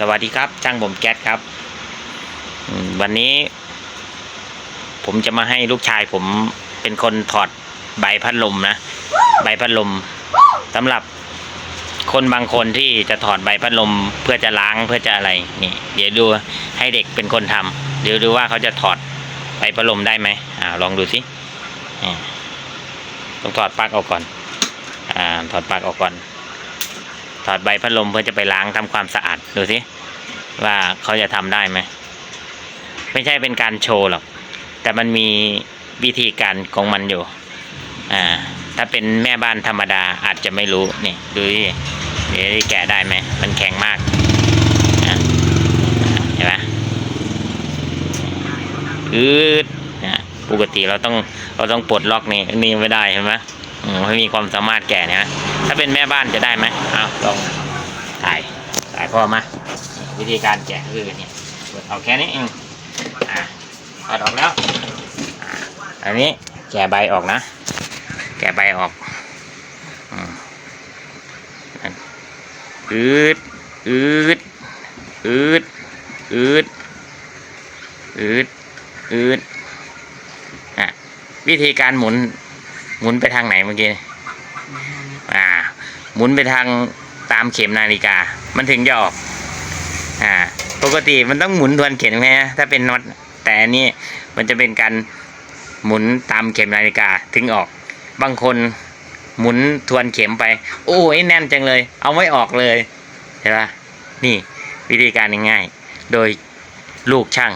สวัสดีครับ ช่างผมแก๊สครับ วันนี้ ผมจะมาให้ลูกชายผมเป็นคนถอดใบพัดลมนะ ใบพัดลมสำหรับคนบางคนที่จะถอดใบพัดลมเพื่อจะล้างเพื่อจะอะไรนี่ เดี๋ยวดูให้เด็กเป็นคนทำเดี๋ยวดูว่าเขาจะถอดใบพัดลมได้ไหมอ่าลองดูสิต้องถอดปลั๊กออกก่อน อ่าถอดปลั๊กออกก่อน ถอดใบพัดลมเพื่อจะไปล้างทำความสะอาดดูสิว่าเขาจะทำได้ไหมไม่ใช่เป็นการโชว์หรอก แต่มันมีวิธีการของมันอยู่ อ่า ถ้าเป็นแม่บ้านธรรมดาอาจจะไม่รู้นี่ดูดิเดี๋ยวแกะได้ไหมมันแข็งมากอะเห็นไหมอืดนะปกติเราต้องเราต้องปลดล็อกนี่นี่ไม่ได้เห็นไหม อืมไม่มีความสามารถแกะเนี่ยนะถ้าเป็นแม่บ้านจะได้ไหมอ้าวลองถ่ายถ่ายพ่อมา วิธีการแกะคือเนี่ยเปิดเอาแค่นี้เองอะถอดออกแล้ว อันนี้แกะใบออกนะ แกะใบออกอืดอืดอืดอืดอืดอืดอะวิธีการหมุน หมุนไปทางไหนเมื่อกี้อ่า หมุนไปทางตามเข็มนาฬิกา มันถึงจะออก อ่า ปกติมันต้องหมุนทวนเข็มไหมฮะถ้าเป็นน็อต แต่อันนี้มันจะเป็นการหมุนตามเข็มนาฬิกาถึงออก บางคนหมุนทวนเข็มไป โอ้ยแน่นจังเลย เอาไม่ออกเลยเห็นปะนี่วิธีการง่ายๆ โดยลูกช่าง